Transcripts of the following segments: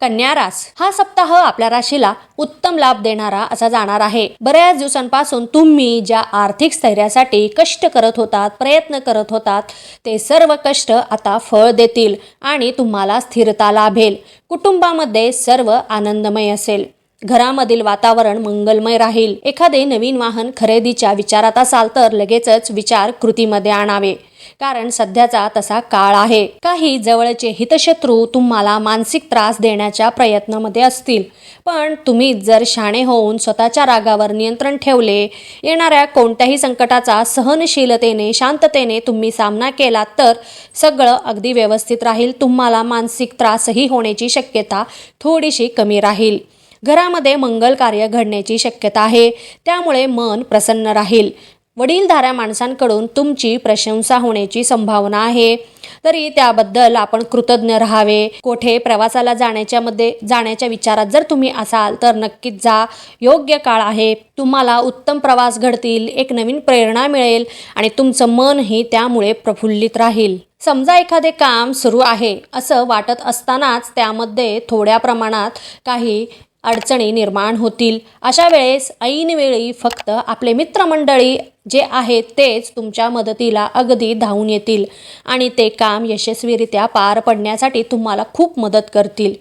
कन्या रास. हा सप्ताह आपल्या राशीला उत्तम लाभ देणारा असा जाणार आहे. बऱ्याच दिवसांपासून तुम्ही ज्या आर्थिक स्थैर्यासाठी कष्ट करत होतात प्रयत्न करत होतात ते सर्व कष्ट आता फळ देतील आणि तुम्हाला स्थिरता लाभेल. कुटुंबामध्ये सर्व आनंदमय असेल. घरामधील वातावरण मंगलमय राहील. एखादे नवीन वाहन खरेदीच्या विचारात असाल तर लगेचच विचार कृतीमध्ये आणावे. कारण सध्याचा तसा काळ आहे. काही जवळचे हितशत्रू तुम्हाला मानसिक त्रास देण्याच्या प्रयत्नामध्ये असतील. पण तुम्ही जर शाणे होऊन स्वतःच्या रागावर नियंत्रण ठेवले येणाऱ्या कोणत्याही संकटाचा सहनशीलतेने शांततेने तुम्ही सामना केला तर सगळं अगदी व्यवस्थित राहील. तुम्हाला मानसिक त्रासही होण्याची शक्यता थोडीशी कमी राहील. घरामध्ये मंगल कार्य घडण्याची शक्यता आहे. त्यामुळे मन प्रसन्न राहील. वडीलधाऱ्या माणसांकडून तुमची प्रशंसा होण्याची संभावना आहे. तरी त्याबद्दल आपण कृतज्ञ राहावे. कोठे प्रवासाला जाण्याच्या मध्ये जाण्याच्या विचारात जर तुम्ही असाल तर नक्कीच जा. योग्य काळ आहे. तुम्हाला उत्तम प्रवास घडतील एक नवीन प्रेरणा मिळेल आणि तुमचं मनही त्यामुळे प्रफुल्लित राहील. समजा एखादे काम सुरू आहे असं वाटत असतानाच त्यामध्ये थोड्या प्रमाणात काही अडचणी निर्माण होतील. अशा वेळेस ऐनवेळी फक्त आपले मित्रमंडळी जे आहेत तेच तुमच्या मदतीला अगदी धावून येतील आणि ते काम यशस्वीरित्या पार पडण्यासाठी तुम्हाला खूप मदत करतील.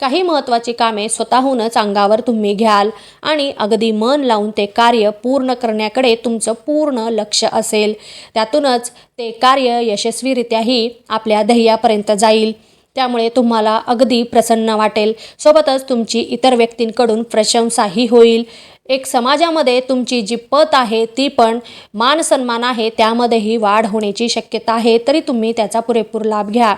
काही महत्त्वाची कामे स्वतःहूनच अंगावर तुम्ही घ्याल आणि अगदी मन लावून ते कार्य पूर्ण करण्याकडे तुमचं पूर्ण लक्ष असेल. त्यातूनच ते कार्य यशस्वीरित्याही आपल्या ध्येयापर्यंत जाईल. त्यामुळे तुम्हाला अगदी प्रसन्न वाटेल. सोबतच तुमची इतर व्यक्तींकडून प्रशंसाही होईल. एक समाजामध्ये तुमची जी पत आहे ती पण मान सन्मान आहे त्यामध्येही वाढ होण्याची शक्यता आहे तरी तुम्ही त्याचा पुरेपूर लाभ घ्या.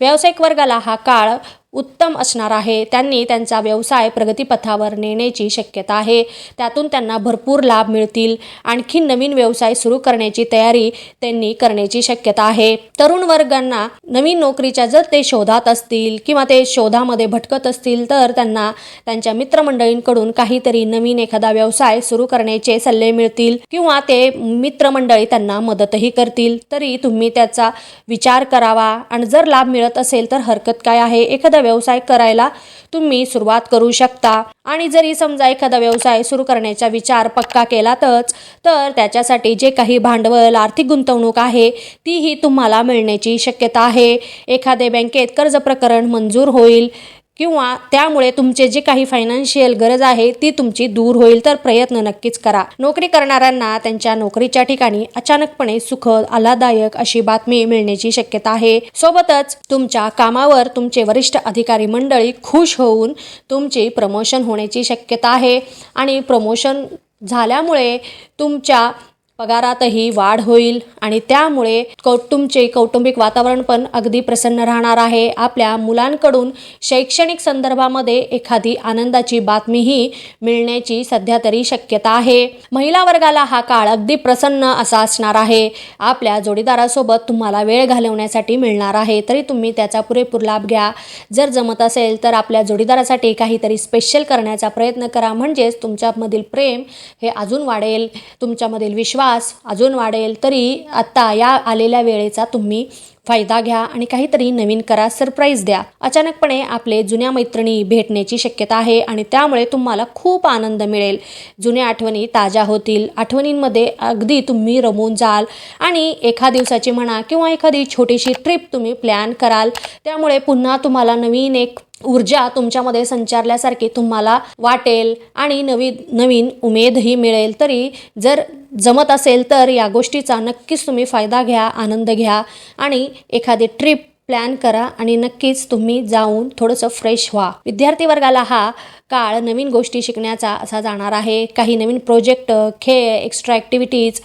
व्यावसायिक वर्गाला हा काळ उत्तम असणार आहे. त्यांनी त्यांचा व्यवसाय प्रगतीपथावर नेण्याची शक्यता आहे. त्यातून त्यांना भरपूर लाभ मिळतील. आणखी नवीन व्यवसाय सुरू करण्याची तयारी त्यांनी करण्याची शक्यता आहे. तरुण वर्गांना नवीन नोकरीच्या जर ते शोधात असतील किंवा ते शोधामध्ये भटकत असतील तर त्यांना त्यांच्या मित्रमंडळींकडून काहीतरी नवीन एखादा व्यवसाय सुरू करण्याचे सल्ले मिळतील किंवा ते मित्रमंडळी त्यांना मदतही करतील. तरी तुम्ही त्याचा विचार करावा. आणि जर लाभ मिळत असेल तर हरकत काय आहे? एखादा व्यवसाय करायला तुम्ही सुरुवात करू शकता. आणि जरी समजा एखादा व्यवसाय सुरू करण्याचा विचार पक्का केलातच तर त्याच्यासाठी जे काही भांडवल आर्थिक गुंतवणूक आहे तीही तुम्हाला मिळण्याची शक्यता आहे. एखादे बँकेत कर्ज प्रकरण मंजूर होईल. किंवा त्यामुळे तुमचे जे काही फायनान्शियल गरज आहे ती तुमची दूर होईल. तर प्रयत्न नक्कीच करा. नोकरी करणाऱ्यांना त्यांच्या नोकरीच्या ठिकाणी अचानकपणे सुखद आल्हादायक अशी बातमी मिळण्याची शक्यता आहे. सोबतच तुमच्या कामावर तुमचे वरिष्ठ अधिकारी मंडळी खुश होऊन तुमची प्रमोशन होण्याची शक्यता आहे. आणि प्रमोशन झाल्यामुळे तुमच्या पगारातही वाढ होईल आणि त्यामुळे कौटुंबचे कौटुंबिक वातावरण पण अगदी प्रसन्न राहणार आहे. आपल्या मुलांकडून शैक्षणिक संदर्भामध्ये एखादी आनंदाची बातमीही मिळण्याची सध्या तरी शक्यता आहे. महिला वर्गाला हा काळ अगदी प्रसन्न असा असणार आहे. आपल्या जोडीदारासोबत तुम्हाला वेळ घालवण्यासाठी मिळणार आहे. तरी तुम्ही त्याचा पुरेपूर लाभ घ्या. जर जमत असेल तर आपल्या जोडीदारासाठी काहीतरी स्पेशल करण्याचा प्रयत्न करा. म्हणजेच तुमच्यामधील प्रेम हे अजून वाढेल. तुमच्यामधील विश्वास अजून वाढेल तरी आत्ता या आलेल्या वेळेचा तुम्ही फायदा घ्या आणि काहीतरी नवीन करा सरप्राईज द्या. अचानकपणे आपले जुन्या मैत्रिणी भेटण्याची शक्यता आहे आणि त्यामुळे तुम्हाला खूप आनंद मिळेल. जुन्या आठवणी ताज्या होतील. आठवणींमध्ये अगदी तुम्ही रमून जाल आणि एका दिवसाची म्हणा किंवा एखादी छोटीशी ट्रिप तुम्ही प्लॅन कराल. त्यामुळे पुन्हा तुम्हाला नवीन एक ऊर्जा तुमच्यामध्ये संचारल्यासारखी तुम्हाला वाटेल आणि नवीन नवीन उमेदही मिळेल. तरी जर जमत असेल तर या गोष्टीचा नक्कीच तुम्ही फायदा घ्या आनंद घ्या आणि एखादी ट्रिप प्लॅन करा आणि नक्कीच तुम्ही जाऊन थोडंसं फ्रेश व्हा. विद्यार्थी वर्गाला हा काळ नवीन गोष्टी शिकण्याचा असा जाणार आहे. काही नवीन प्रोजेक्ट खेळ एक्स्ट्रा ॲक्टिव्हिटीज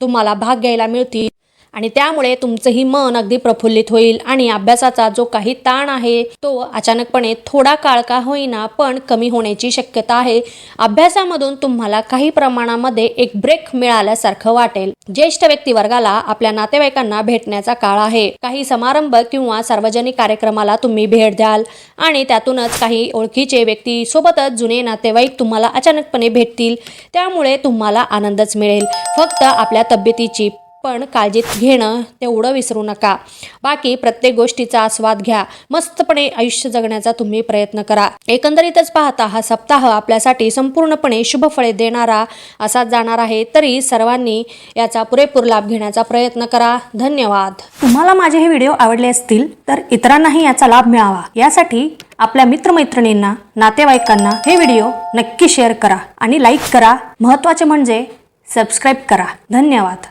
तुम्हाला भाग घ्यायला मिळतील. आणि त्यामुळे तुमचंही मन अगदी प्रफुल्लित होईल आणि अभ्यासाचा जो काही ताण आहे तो अचानकपणे थोडा काळ का होईना पण कमी होण्याची शक्यता आहे. अभ्यासामधून तुम्हाला काही प्रमाणामध्ये एक ब्रेक मिळाल्यासारखं वाटेल. ज्येष्ठ व्यक्ती वर्गाला आपल्या नातेवाईकांना भेटण्याचा काळ आहे. काही समारंभ किंवा सार्वजनिक कार्यक्रमाला तुम्ही भेट द्याल आणि त्यातूनच काही ओळखीचे व्यक्ती सोबतच जुने नातेवाईक तुम्हाला अचानकपणे भेटतील. त्यामुळे तुम्हाला आनंदच मिळेल. फक्त आपल्या तब्येतीची पण काळजीत घेणं तेवढं विसरू नका. बाकी प्रत्येक गोष्टीचा आस्वाद घ्या. मस्तपणे आयुष्य जगण्याचा तुम्ही प्रयत्न करा. एकंदरीतच पाहता हा सप्ताह आपल्यासाठी संपूर्णपणे शुभ फळे देणारा असाच जाणार आहे. तरी सर्वांनी याचा पुरेपूर लाभ घेण्याचा प्रयत्न करा. धन्यवाद. तुम्हाला माझे हे व्हिडिओ आवडले असतील तर इतरांनाही याचा लाभ मिळावा. यासाठी आपल्या मित्रमैत्रिणींना नातेवाईकांना हे व्हिडिओ नक्की शेअर करा आणि लाईक करा. महत्त्वाचे म्हणजे सबस्क्राईब करा. धन्यवाद.